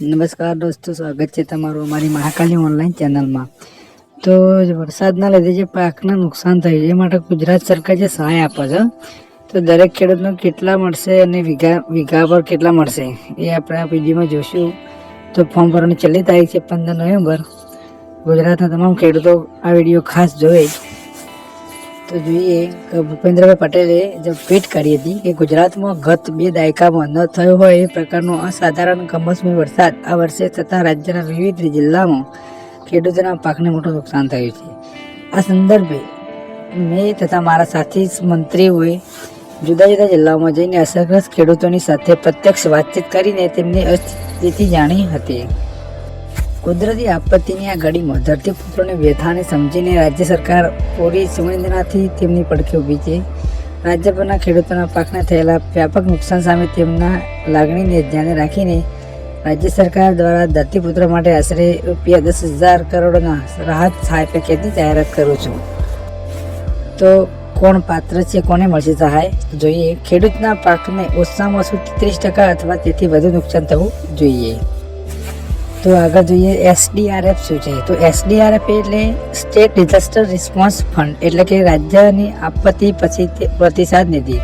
નમસ્કાર દોસ્તો, સ્વાગત છે તમારું અમારી મહાકાલી ઓનલાઈન ચેનલમાં. તો વરસાદના લીધે જે પાકને નુકસાન થયું છે, એ માટે ગુજરાત સરકાર જે સહાય આપે છે, તો દરેક ખેડૂતને કેટલા મળશે અને વીઘા વીઘા પર કેટલા મળશે, એ આપણે આ પીજીમાં જોઈશું. તો ફોર્મ ભરવાની છેલ્લી તારીખ છે પંદર નવેમ્બર. ગુજરાતના તમામ ખેડૂતો આ વીડિયો ખાસ જોઈ તો જોઈએ કે ભૂપેન્દ્રભાઈ પટેલે જે ટ્વીટ કરી હતી કે ગુજરાતમાં ગત બે દાયકામાં ન થયો હોય એ પ્રકારનો અસાધારણ કમોસમી વરસાદ આ વર્ષે થતાં રાજ્યના વિવિધ જિલ્લામાં ખેડૂતોના પાકને મોટું નુકસાન થયું છે. આ સંદર્ભે મેં તથા મારા સાથી મંત્રીઓએ જુદા જુદા જિલ્લાઓમાં જઈને અસરગ્રસ્ત ખેડૂતોની સાથે પ્રત્યક્ષ વાતચીત કરીને તેમની અસ્થિતિ જાણી હતી. કુદરતી આપત્તિની આ ઘડીમાં ધરતીપુત્રોને વ્યથાને સમજીને રાજ્ય સરકાર પૂરી સંવેદનાથી તેમની પડખે ઊભી છે. રાજ્યભરના ખેડૂતોના પાકને થયેલા વ્યાપક નુકસાન સામે તેમના લાગણીને ધ્યાને રાખીને રાજ્ય સરકાર દ્વારા ધરતીપુત્રો માટે આશરે રૂપિયા દસ હજાર કરોડના રાહત સહાય પેકેજની જાહેરાત કરું છું. તો કોણ પાત્ર છે, કોને મળશે સહાય? જોઈએ, ખેડૂતના પાકને ઓછામાં ઓછું ત્રીસ ટકા અથવા તેથી વધુ નુકસાન થવું જોઈએ. તો આગળ જોઈએ એસડીઆરએફ શું છે? તો એસડીઆરએફ એટલે સ્ટેટ ડિઝાસ્ટર રિસ્પોન્સ ફંડ એટલે કે રાજ્યની આપત્તિ પછી પ્રતિસાદ નિધિ.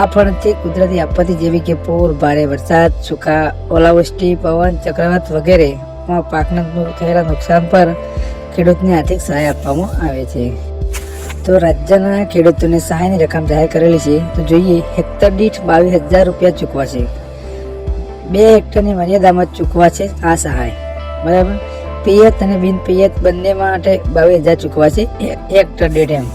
આ ફંડથી કુદરતી આપત્તિ જેવી કે પૂર, ભારે વરસાદ, સૂકા ઓલાવૃષ્ટિ, પવન, ચક્રવાત વગેરેમાં પાકના થયેલા નુકસાન પર ખેડૂતને આર્થિક સહાય આપવામાં આવે છે. તો રાજ્યના ખેડૂતોને સહાયની રકમ જાહેર કરેલી છે. તો જોઈએ, હેક્ટર દીઠ બાવીસ હજાર રૂપિયા ચૂકવાશે. બે હેક્ટરની મર્યાદામાં ચૂકવા છે આ સહાય. બરાબર? પિયત અને બિન પિયત બંને માટે બાવીસ હજાર ચૂકવા છે હેક્ટર દીઠ એમ.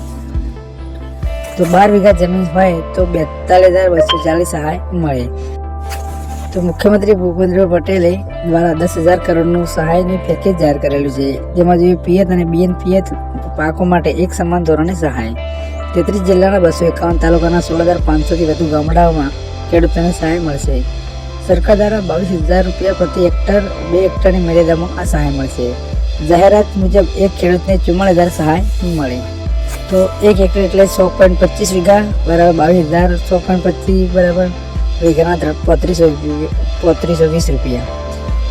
તો બાર વીઘા જમીન હોય તો બેતાલીસ હજાર બસો ચાલીસ સહાય મળે. તો મુખ્યમંત્રી ભૂપેન્દ્ર પટેલે દ્વારા દસ હજાર કરોડનું સહાયનું પેકેજ જાહેર કરેલું છે. જેમાં જોઈએ પિયત અને બિન પિયત પાકો માટે એક સમાન ધોરણે સહાય. તેત્રીસ જિલ્લાના બસો એકાવન તાલુકાના સોળ હજાર પાંચસોથી વધુ ગામડાઓમાં ખેડૂતોને સહાય મળશે. સરકાર દ્વારા બાવીસ હજાર રૂપિયા પ્રતિ હેક્ટર બે હેક્ટરની મર્યાદામાં આ સહાય મળશે. જાહેરાત મુજબ એક ખેડૂતને ચુમ્માળીસ હજાર સહાય મળે. તો એક હેક્ટર એટલે સો પોઈન્ટ પચીસ વીઘા બરાબર બાવીસ હજાર સો પોઈન્ટ પચીસ બરાબર વીઘાના પોત્રીસો પોત્રીસો વીસ રૂપિયા.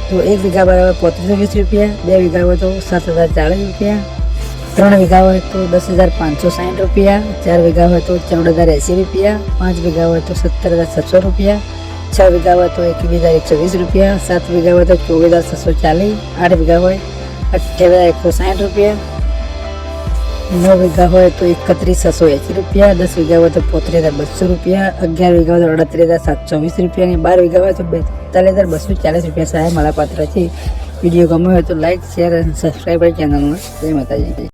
તો એક વીઘા બરાબર પોત્રીસો વીસ રૂપિયા, બે વીઘા હોય તો સાત હજાર ચાલીસ રૂપિયા, ત્રણ વીઘા હોય તો દસ હજાર પાંચસો સાઠ રૂપિયા, ચાર વીઘા હોય તો ચૌદ હજાર એંસી રૂપિયા, પાંચ વીઘા હોય તો સત્તર હજાર છસો રૂપિયા છ વીઘા હોય તો એક હજાર એકસો વીસ રૂપિયા, સાત વીઘા હોય તો ચોવીસ હજાર છસો ચાલીસ, આઠ વીઘા હોય, અઠ્યાવીસ એકસો સાઠ રૂપિયા, નવ વીઘા હોય તો એકત્રીસ છસો એંસી રૂપિયા, દસ વીઘા હોય તો પોત્રીસ હજાર બસો રૂપિયા, અગિયાર વીઘા હોય તો અડત્રીસ હજાર સાતસો વીસ રૂપિયા અને બાર વીઘા હોય તો બેતાલીસ હજાર બસો ચાલીસ રૂપિયા સહાય મળવાપાત્ર છે વીડિયો ગમ્યો હોય તો લાઇક શેર અને સબસ્ક્રાઈબ ચેનલમાં. જય માતાજી.